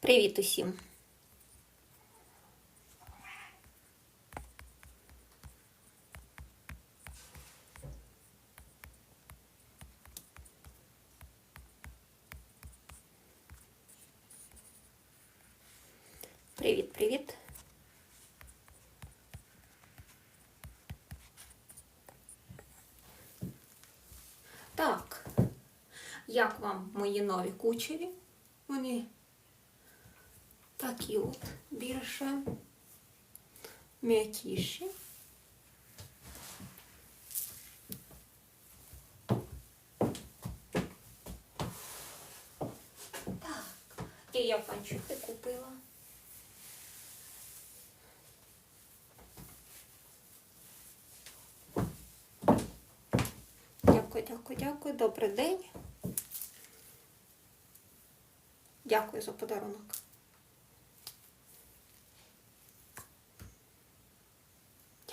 Привіт усім! Привіт, привіт! Так, як вам мої нові кучері? Вони такі от більше м'якіші. Так, і я панчухи купила. Дякую, дякую, дякую. Добрий день. Дякую за подарунок.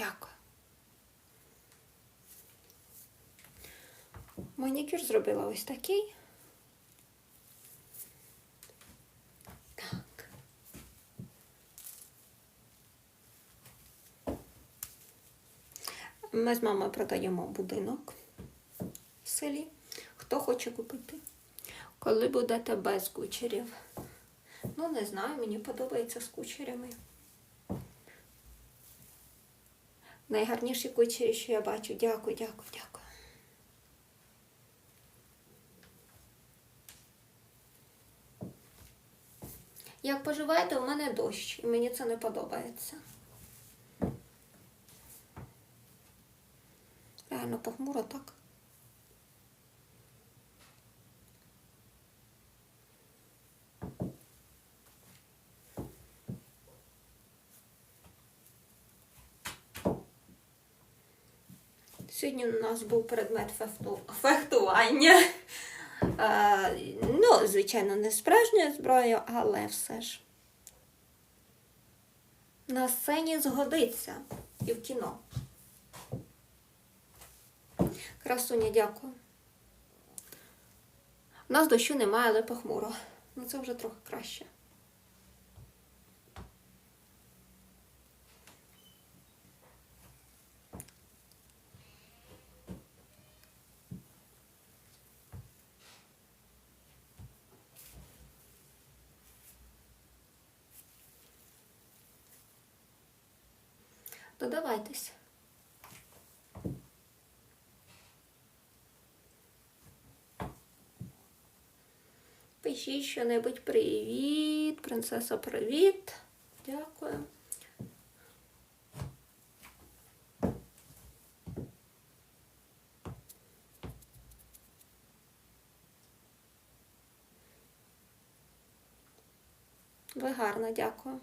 Дякую. Манікюр зробила ось такий. Так. Ми з мамою продаємо будинок в селі. Хто хоче купити? Коли будете без кучерів? Ну, не знаю, мені подобається з кучерями. Найгарніші кучері, що я бачу. Дякую, дякую, дякую. Як поживаєте, у мене дощ, і мені це не подобається. Реально похмуро так. Сьогодні у нас був предмет фехту- фехтування. Е, ну, звичайно, не справжньою зброєю, але все ж. На сцені згодиться і в кіно. Красуня, дякую. У нас дощу немає, але похмуро. Ну це вже трохи краще. Додавайтесь. Пишіть що-небудь привіт, принцеса, привіт. Дякую. Ви гарна, дякую.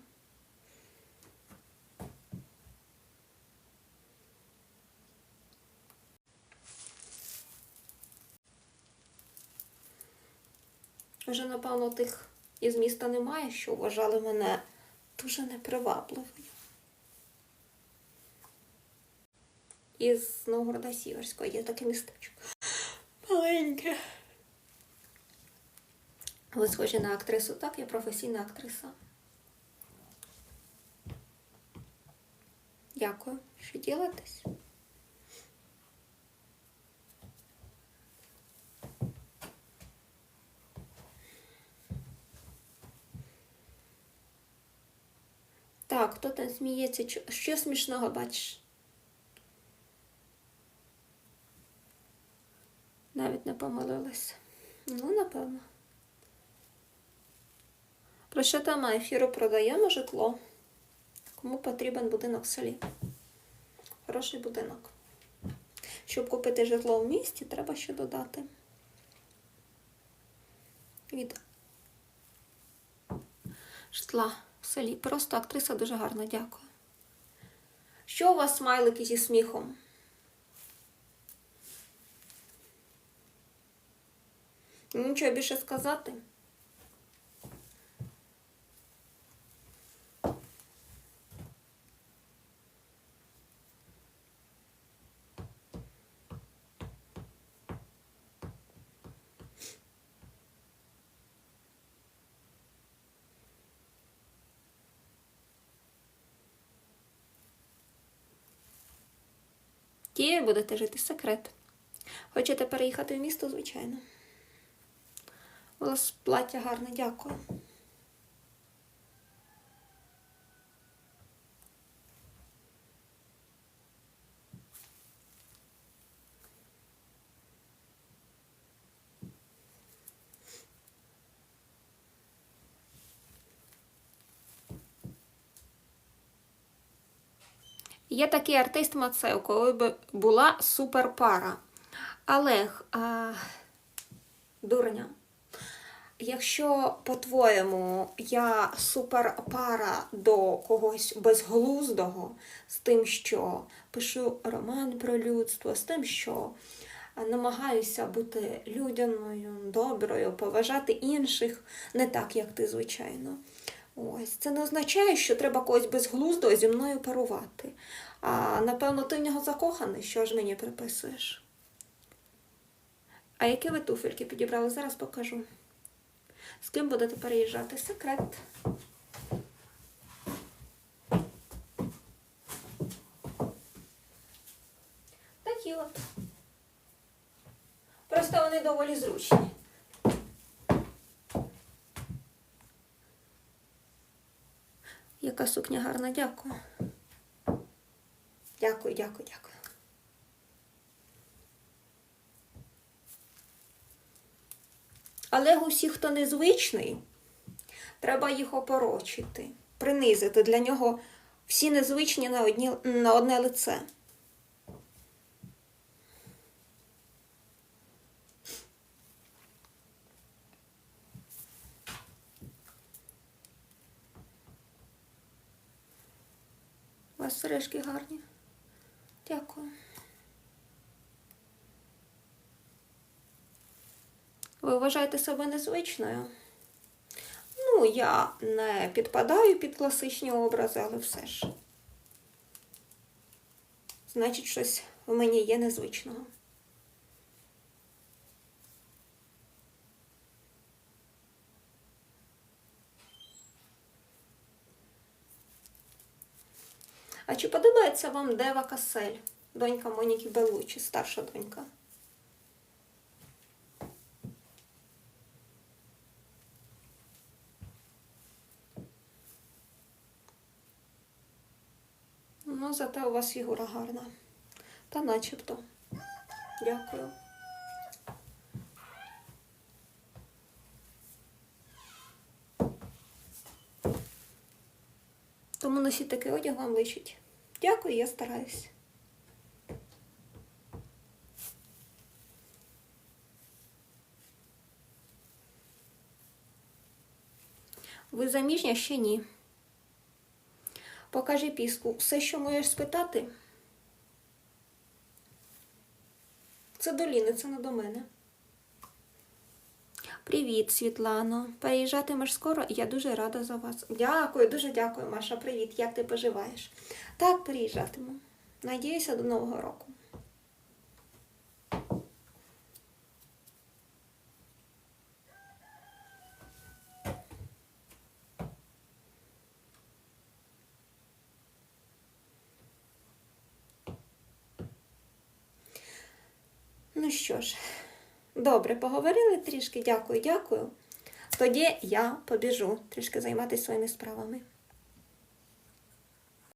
Вже, напевно, тих із міста немає, що вважали мене дуже непривабливою. Із Новгорода Сіверського є таке містечко. Маленьке. Ви схожі на актрису. Так, я професійна актриса. Дякую. Що ділитесь? Так, хто там сміється? Що смішного бачиш? Навіть не помилилась. Ну, напевно. Про що тема ефіру продаємо житло? Кому потрібен будинок в селі? Хороший будинок. Щоб купити житло в місті, треба ще додати. Від житла селі. Просто актриса дуже гарна, дякую. Що у вас смайлики зі сміхом? Нічого більше сказати. Тією будете жити секрет. Хочете переїхати в місто, звичайно. У вас плаття гарне, дякую. Є такий артист Мацео, коли б була суперпара. Але, а, дурня, якщо, по-твоєму, я суперпара до когось безглуздого, з тим, що пишу роман про людство, з тим, що намагаюся бути людяною, доброю, поважати інших, не так, як ти, звичайно. Ось, це не означає, що треба когось безглуздого зі мною парувати. А напевно, ти в нього закоханий, що ж мені приписуєш? А які ви туфельки підібрали? Зараз покажу. З ким будете переїжджати? Секрет. Такі от. Просто вони доволі зручні. Яка сукня гарна, дякую. Дякую, дякую, дякую. Але усі, хто незвичний, треба їх опорочити, принизити. Для нього всі незвичні на, одні, на одне лице. Вас сережки гарні. Дякую. Ви вважаєте себе незвичною? Ну, я не підпадаю під класичні образи, але все ж. Значить, щось в мені є незвичного. А чи подобається вам Дева Касель, донька Моніки Белучі, старша донька? Ну, зате у вас фігура гарна. Та начебто. Дякую. Тому носіть такий одяг вам личить. Дякую, я стараюсь. Ви заміжня ще ні. Покажи піску. Все, що можеш спитати. Це до Ліни, це не до мене. Привіт, Світлано. Переїжджатимеш скоро, і я дуже рада за вас. Дякую, дуже дякую, Маша. Привіт. Як ти поживаєш? Так, переїжджатиму. Надіюся до Нового року. Ну що ж, добре, поговорили трішки. Дякую, дякую. Тоді я побіжу трішки займатися своїми справами.